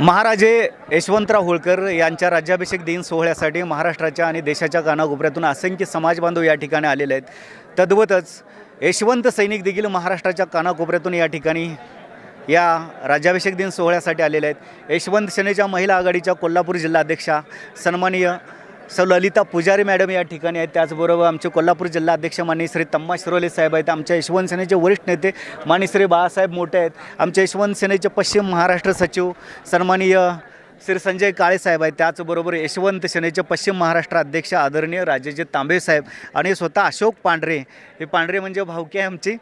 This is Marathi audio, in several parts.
महाराजे यशवंतराव होळकर यांच्या राज्याभिषेक दिन सोहळ्यासाठी महाराष्ट्राच्या आणि देशाच्या कानाकोपऱ्यातून असंख्य समाजबांधव या ठिकाणी आलेले आहेत. तद्वतच यशवंत सैनिक देखील महाराष्ट्राच्या कानाकोपऱ्यातून या ठिकाणी या राज्याभिषेक दिन सोहळ्यासाठी आलेले आहेत. यशवंत सेनेच्या महिला आघाडीच्या कोल्हापूर जिल्हाध्यक्षा सन्माननीय सौ ललिता पुजारी मॅडम या ठिकाणी आहेत. त्याचबरोबर आमचे कोल्हापूर जिल्हा अध्यक्ष माननीय श्री तम्मा शिरोले साहेब आहेत. आमच्या यशवंत सेनेचे वरिष्ठ नेते माननीय श्री बाळासाहेब मोठे आहेत. आमच्या यशवंत सेनेचे पश्चिम महाराष्ट्र सचिव सन्माननीय श्री संजय काळे साहेब आहेत. त्याचबरोबर यशवंत सेनेचे पश्चिम महाराष्ट्र अध्यक्ष आदरणीय राजेजी तांबे साहेब आणि स्वतः अशोक पांढरे. हे पांढरे म्हणजे भावकी आहे आमची.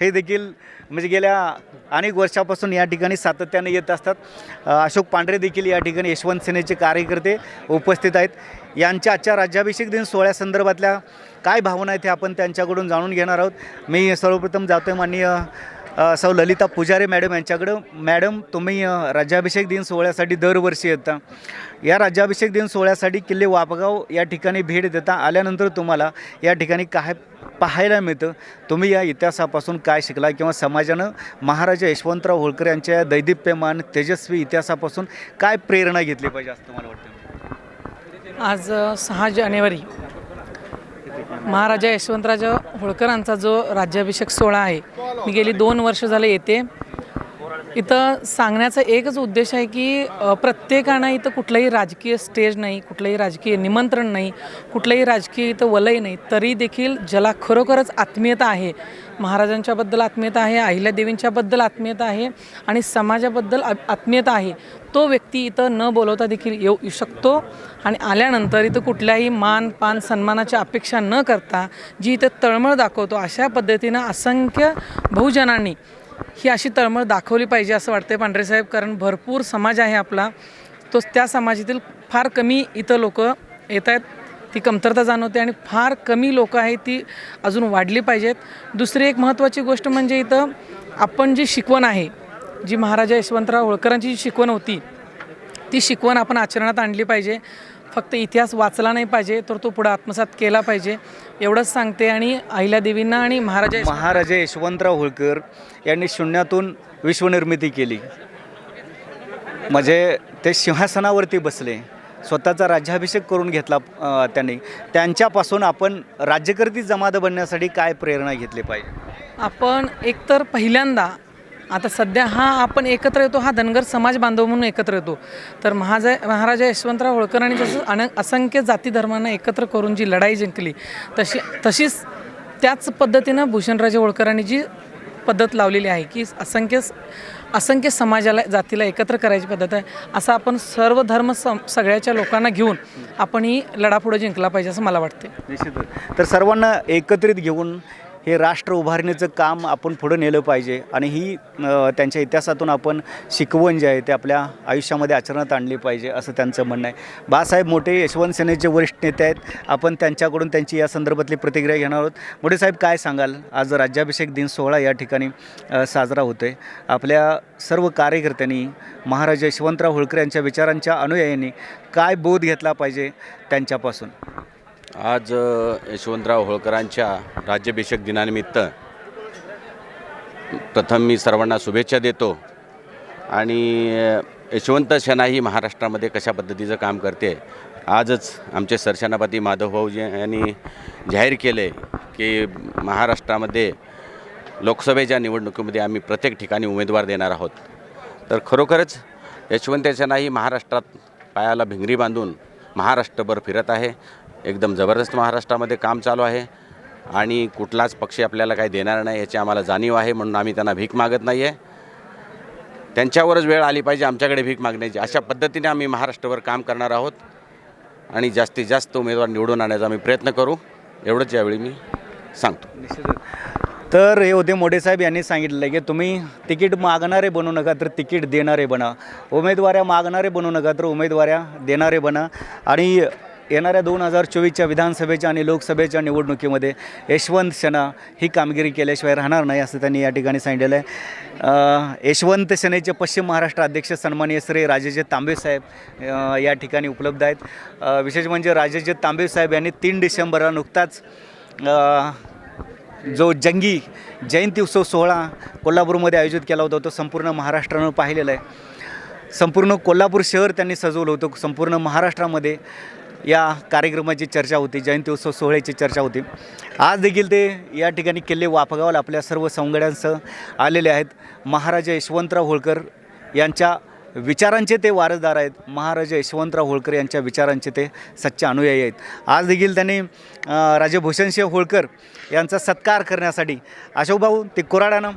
हे देखील म्हणजे गेल्या अनेक वर्षापासून या ठिकाणी सातत्याने येत असतात. अशोक पांढरे देखील या ठिकाणी यशवंत सेनेचे कार्यकर्ते उपस्थित आहेत. यांच्या आजच्या राज्याभिषेक दिन सोहळ्यासंदर्भातल्या काय भावना आहेत हे आपण त्यांच्याकडून जाणून घेणार आहोत. मी सर्वप्रथम जातो आहे माननीय सौ ललिता पुजारी मॅडम यांच्याकडं. मॅडम तुम्ही राज्याभिषेक दिन सोहळ्यासाठी दरवर्षी येता. या राज्याभिषेक दिन सोहळ्यासाठी किल्ले वापगाव या ठिकाणी भेट देता आल्यानंतर तुम्हाला या ठिकाणी काय पाहायला मिळतं? तुम्ही या इतिहासापासून काय शिकला किंवा समाजानं महाराजा यशवंतराव होळकर यांच्या या दैदिप्यमान तेजस्वी इतिहासापासून काय प्रेरणा घेतली पाहिजे असं तुम्हाला वाटतं? आज सहा जानेवारी. महाराजा यशवंतराज होळकरांचा जो राज्याभिषेक सोहळा आहे मी गेली दोन वर्ष झाले येते. इथं सांगण्याचा एकच उद्देश आहे की प्रत्येकानं इथं कुठलंही राजकीय स्टेज नाही कुठलंही राजकीय निमंत्रण नाही कुठलंही राजकीय इथं वलय नाही तरी देखील ज्याला खरोखरच आत्मीयता आहे महाराजांच्याबद्दल आत्मीयता आहे अहिल्यादेवींच्याबद्दल आत्मीयता आहे आणि समाजाबद्दल आत्मीयता आहे तो व्यक्ती इथं न बोलवता देखील येऊ येऊ शकतो आणि आल्यानंतर इथं कुठल्याही मान पान सन्मानाची अपेक्षा न करता जी इथं तळमळ दाखवतो अशा पद्धतीनं असंख्य बहुजनांनी ही अशी तळमळ दाखवली पाहिजे असं वाटतं पांढरे साहेब कारण भरपूर समाज आहे आपला. तो त्या समाजातील फार कमी इथं लोक येत आहेत. ती कमतरता जाणवते आणि फार कमी लोक आहेत ती अजून वाढली पाहिजेत. दुसरी एक महत्त्वाची गोष्ट म्हणजे इथं आपण जी शिकवण आहे जी महाराजा यशवंतराव होळकरांची जी शिकवण होती ती शिकवण आपण आचरणात आणली पाहिजे. फक्त इतिहास वाचला नाही पाहिजे तर तो पुढे आत्मसात केला पाहिजे. एवढंच सांगते आणि अहिल्यादेवींना आणि महाराजा महाराजा यशवंतराव होळकर यांनी शून्यातून विश्वनिर्मिती केली. म्हणजे ते सिंहासनावरती बसले. स्वतःचा राज्याभिषेक करून घेतला त्यांनी. त्यांच्यापासून आपण राज्यकर्ती जमात बनण्यासाठी काय प्रेरणा घेतली पाहिजे? आपण एकतर पहिल्यांदा आता सध्या हा आपण एकत्र येतो हा धनगर समाज बांधव म्हणून एकत्र येतो. तर महाजा महाराजा यशवंतराव होळकरांनी जसं अन असंख्य जाती धर्मांना एकत्र करून जी लढाई जिंकली तशी तशीच त्याच पद्धतीनं भूषणराजे होळकरांनी जी पद्धत लावलेली आहे की असंख्य असंख्य समाजाला जातीला एकत्र करायची पद्धत आहे असं आपण सर्व धर्म सम सगळ्याच्या लोकांना घेऊन आपण ही लढा पुढे जिंकला पाहिजे असं मला वाटते निश्चितच. तर सर्वांना एकत्रित घेऊन हे राष्ट्र उभारणीचं काम आपण पुढं नेलं पाहिजे आणि ही त्यांच्या इतिहासातून आपण शिकवण जे आहे ते आपल्या आयुष्यामध्ये आचरणात आणली पाहिजे असं त्यांचं म्हणणं आहे. बाळासाहेब मोठे यशवंत सेनेचे वरिष्ठ नेते आहेत. आपण त्यांच्याकडून त्यांची या संदर्भातली प्रतिक्रिया घेणार आहोत. मोठे साहेब काय सांगाल? आज राज्याभिषेक दिन सोहळा या ठिकाणी साजरा होतो आहे आपल्या सर्व कार्यकर्त्यांनी महाराजा यशवंतराव होळकर यांच्या विचारांच्या अनुयायांनी काय बोध घेतला पाहिजे त्यांच्यापासून? आज यशवंतराव होळकरांच्या राज्याभिषेक दिनानिमित्त प्रथम मी सर्वांना शुभेच्छा देतो. आणि यशवंत सेना ही महाराष्ट्रामध्ये कशा पद्धतीचं काम करते आजच आमचे सरसेनापती माधवभाऊजी यांनी जाहीर केले की महाराष्ट्रामध्ये लोकसभेच्या निवडणुकीमध्ये आम्ही प्रत्येक ठिकाणी उमेदवार देणार आहोत. तर खरोखरच यशवंत सेना ही महाराष्ट्रात पायाला भिंगरी बांधून महाराष्ट्रभर फिरत आहे. एकदम जबरदस्त महाराष्ट्रामध्ये काम चालू आहे. आणि कुठलाच पक्ष आपल्याला काही देणार नाही याची आम्हाला जाणीव आहे म्हणून आम्ही त्यांना भीक मागत नाही आहे त्यांच्यावरच वेळ आली पाहिजे आमच्याकडे भीक मागण्याची. अशा पद्धतीने आम्ही महाराष्ट्रभर काम करणार आहोत. आणि जास्तीत जास्त उमेदवार निवडून आणण्याचा आम्ही प्रयत्न करू. एवढंच यावेळी मी सांगतो. निश्चितच. तर हे होते मोठे साहेब यांनी सांगितलं आहे की तुम्ही तिकीट मागणारे बनू नका तर तिकीट देणारे बना. उमेदवाऱ्या मागणारे बनू नका तर उमेदवाऱ्या देणारे बना. आणि येणाऱ्या दोन हजार चोवीसच्या विधानसभेच्या आणि लोकसभेच्या निवडणुकीमध्ये यशवंत सेना ही कामगिरी केल्याशिवाय राहणार नाही असं त्यांनी या ठिकाणी सांगितलेलं आहे. यशवंत सेनेचे पश्चिम महाराष्ट्र अध्यक्ष सन्माननीय श्री राजेजे तांबे साहेब या ठिकाणी उपलब्ध आहेत. विशेष म्हणजे राजेजे तांबे साहेब यांनी तीन डिसेंबरला नुकताच जो जंगी जयंती उत्सव सोहळा कोल्हापूरमध्ये आयोजित केला होता तो संपूर्ण महाराष्ट्रानं पाहिलेला आहे. संपूर्ण कोल्हापूर शहर त्यांनी सजवलं होतं संपूर्ण महाराष्ट्रामध्ये. या कार्यक्रमाची चर्चा होती जयंती उत्सव सोहळ्याची चर्चा होती. आज देखील ते या ठिकाणी किल्ले वाफगावाला आपल्या सर्व सवंगड्यांसह आलेले आहेत. महाराजा यशवंतराव होळकर यांच्या विचारांचे ते वारसदार आहेत. महाराजा यशवंतराव होळकर यांच्या विचारांचे ते सच्चे अनुयायी आहेत. आज देखील त्यांनी राजभूषणसिंह होळकर यांचा सत्कार करण्यासाठी अशोकभाऊ ते कोराडानं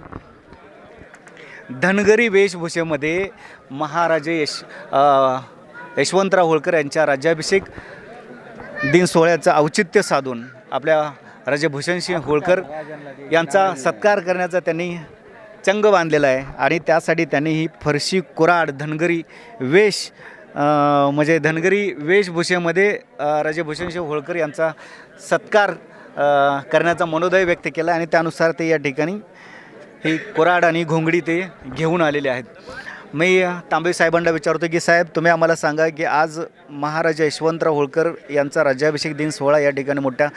धनगरी वेशभूषेमध्ये महाराजे यश यशवंतराव होळकर यांच्या राज्याभिषेक दिन सोहळ्याचं औचित्य साधून आपल्या राजे भूषणसिंह होळकर यांचा सत्कार करण्याचा त्यांनी चंग बांधलेला आहे. आणि त्यासाठी त्यांनी ही फरशी कुराड धनगरी वेश म्हणजे धनगरी वेशभूषेमध्ये अ, राजे भूषणसिंह होळकर यांचा सत्कार करण्याचा मनोदय व्यक्त केला आणि त्यानुसार ते या ठिकाणी ही कुराड आणि घोंगडी ते घेऊन आलेले आहेत. मी तांबे साहेबांना विचारतो की साहेब तुम्ही आम्हाला सांगा की आज महाराजा यशवंतराव होळकर यांचा राज्याभिषेक दिन सोहळा या ठिकाणी मोठ्या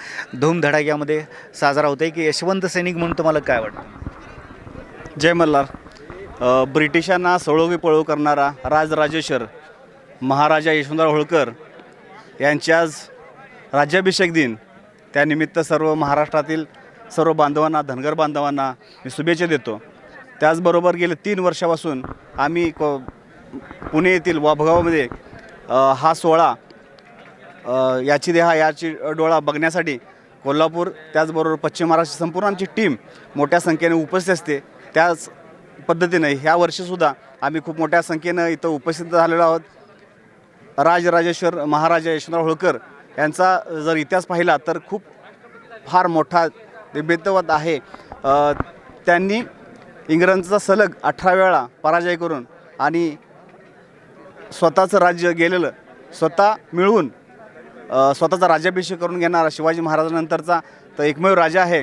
धूमधडाक्यामध्ये साजरा होतो आहे की यशवंत सैनिक म्हणून तुम्हाला काय वाटतं? जय मल्हार. ब्रिटिशांना सळोगी पळो करणारा राजराजेश्वर महाराजा यशवंतराव होळकर यांची आज राज्याभिषेक दिन. त्यानिमित्त सर्व महाराष्ट्रातील सर्व बांधवांना धनगर बांधवांना मी शुभेच्छा देतो. त्याचबरोबर गेले तीन वर्षापासून आम्ही को पुणे येथील वाभगावामध्ये हा सोहळा याची देहा याची डोळा बघण्यासाठी कोल्हापूर त्याचबरोबर पश्चिम महाराष्ट्र संपूर्ण आमची टीम मोठ्या संख्येने उपस्थित असते. त्याच पद्धतीने ह्या वर्षीसुद्धा आम्ही खूप मोठ्या संख्येनं इथं उपस्थित झालेलो आहोत. राजराजेश्वर महाराजा यशवंतराव होळकर यांचा जर इतिहास पाहिला तर खूप फार मोठा बेतवत आहे. त्यांनी इंग्रजांचा सलग अठरा वेळा पराजय करून आणि स्वतःचं राज्य गेलेलं स्वतः मिळवून स्वतःचा राज्याभिषेक करून घेणारा शिवाजी महाराजांनंतरचा तर एकमेव राजा आहे.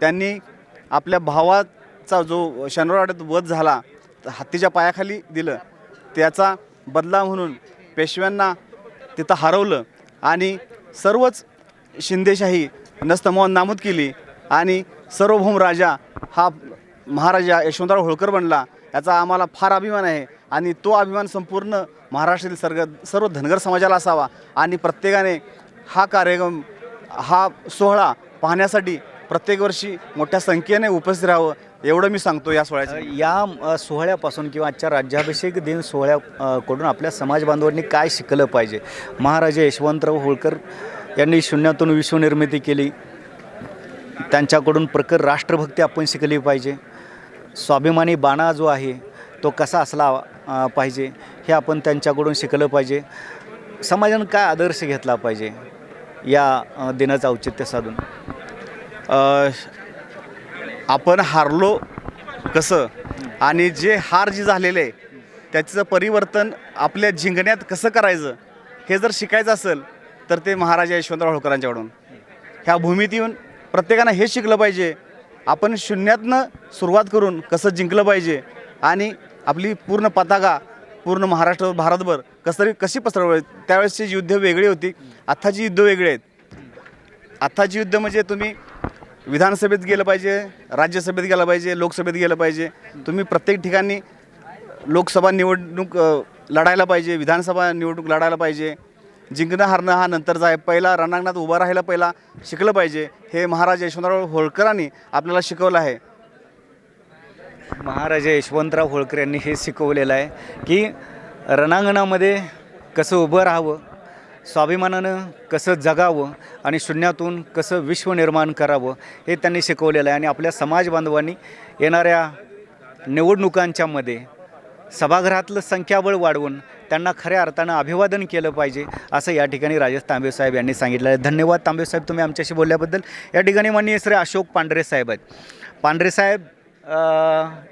त्यांनी आपल्या भावाचा जो शनिवारवाड्यात वध झाला तर हत्तीच्या पायाखाली दिलं. त्याचा बदला म्हणून पेशव्यांना तिथं हरवलं आणि सर्वच शिंदेशाही नस्तमोहन नामूद केली आणि सार्वभौम राजा हा महाराजा यशवंतराव होळकर बनला याचा आम्हाला फार अभिमान आहे आणि तो अभिमान संपूर्ण महाराष्ट्रातील सर्ग सर्व धनगर समाजाला असावा आणि प्रत्येकाने हा कार्यक्रम हा सोहळा पाहण्यासाठी प्रत्येक वर्षी मोठ्या संख्येने उपस्थित राहावं एवढं मी सांगतो या सोहळ्याचं. या सोहळ्यापासून किंवा आजच्या राज्याभिषेक दिन सोहळ्याकडून आपल्या समाज बांधवांनी काय शिकलं पाहिजे? महाराजा यशवंतराव होळकर यांनी शून्यातून विश्वनिर्मिती केली. त्यांच्याकडून प्रखर राष्ट्रभक्ती आपण शिकली पाहिजे. स्वाभिमानी बाणा जो आहे तो कसा असला पाहिजे हे आपण त्यांच्याकडून शिकलं पाहिजे. समाजानं काय आदर्श घेतला पाहिजे या दिनाचं औचित्य साधून? आपण हारलो कसं? आणि जे हार जी झालेले आहे त्याचं परिवर्तन आपल्या जिंकण्यात कसं करायचं? हे जर शिकायचं असेल तर ते महाराजा यशवंतराव होळकरांच्याकडून. ह्या भूमीत येऊन प्रत्येकानं हे शिकलं पाहिजे आपण शून्यातनं सुरुवात करून कसं जिंकलं पाहिजे आणि आपली पूर्ण पताका पूर्ण महाराष्ट्र भारतभर कसं कशी पसरवली त्यावेळेसची युद्ध वेगळी होती आत्ताची युद्ध वेगळी आहेत. आत्ताची युद्ध म्हणजे तुम्ही विधानसभेत गेलं पाहिजे राज्यसभेत गेलं पाहिजे लोकसभेत गेलं पाहिजे. तुम्ही प्रत्येक ठिकाणी लोकसभा निवडणूक लढायला पाहिजे विधानसभा निवडणूक लढायला पाहिजे. जिंकणं हारणं हा नंतरचा आहे. पहिला रणांगणात उभं राहायला पहिला शिकलं पाहिजे. हे महाराज यशवंतराव होळकरांनी आपल्याला शिकवलं आहे. महाराजा यशवंतराव होळकर यांनी हे शिकवलेलं आहे की रणांगणामध्ये कसं उभं राहावं स्वाभिमानानं कसं जगावं आणि शून्यातून कसं विश्व निर्माण करावं हे त्यांनी शिकवलेलं आहे. आणि आपल्या समाज बांधवांनी येणाऱ्या निवडणुकांच्यामध्ये सभागृहातलं संख्याबळ वाढवून त्यांना खऱ्या अर्थानं अभिवादन केलं पाहिजे असं या ठिकाणी राजेश तांबे साहेब यांनी सांगितलं आहे. धन्यवाद तांबे साहेब तुम्ही आमच्याशी बोलल्याबद्दल. या ठिकाणी माननीय श्री अशोक पांढरे साहेब आहेत. पांढरे साहेब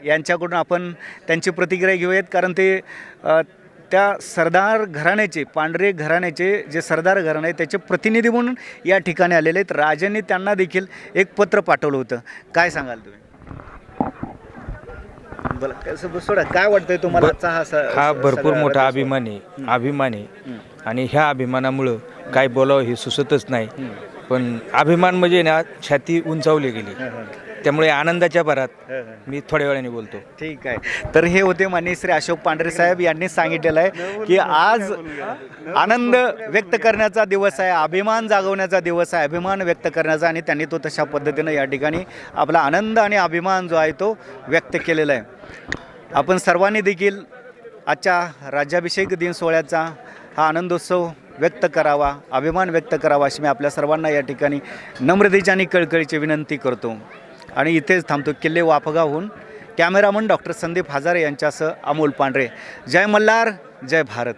यांच्याकडून आपण त्यांची प्रतिक्रिया घेऊयात कारण ते त्या सरदार घराण्याचे पांढरे घराण्याचे जे सरदार घराणे आहे त्याचे प्रतिनिधी म्हणून या ठिकाणी आलेले आहेत. राजांनी त्यांना देखील एक पत्र पाठवलं होतं. काय सांगाल तुम्ही? बोला कसं सोडा काय वाटतंय तुम्हाला आजचा हा स- हा स- भरपूर सगळा मोठा अभिमान आहे अभिमान. आहे आणि ह्या अभिमानामुळं काय बोलावं हे सुचतच नाही. पण अभिमान म्हणजे ना छाती उंचावली गेली. त्यामुळे आनंदाच्या भरात मी थोड्या वेळाने बोलतो. ठीक आहे. तर हे होते माननीय श्री अशोक पांढरे साहेब यांनी सांगितलेलं आहे की आज आनंद व्यक्त करण्याचा दिवस आहे अभिमान जागवण्याचा दिवस आहे अभिमान व्यक्त करण्याचा आणि त्यांनी तो तशा पद्धतीनं या ठिकाणी आपला आनंद आणि अभिमान जो आहे तो व्यक्त केलेला आहे. आपण सर्वांनी देखील आजच्या राज्याभिषेक दिन सोहळ्याचा हा आनंदोत्सव व्यक्त करावा अभिमान व्यक्त करावा अशी मी आपल्या सर्वांना या ठिकाणी नम्रतेची आणि कळकळीची विनंती करतो. आणि इथेच थांबतो किल्ले वाफगावहून. कॅमेरामन डॉक्टर संदीप हजारे यांच्यासह अमोल पांढरे. जय मल्हार जय भारत.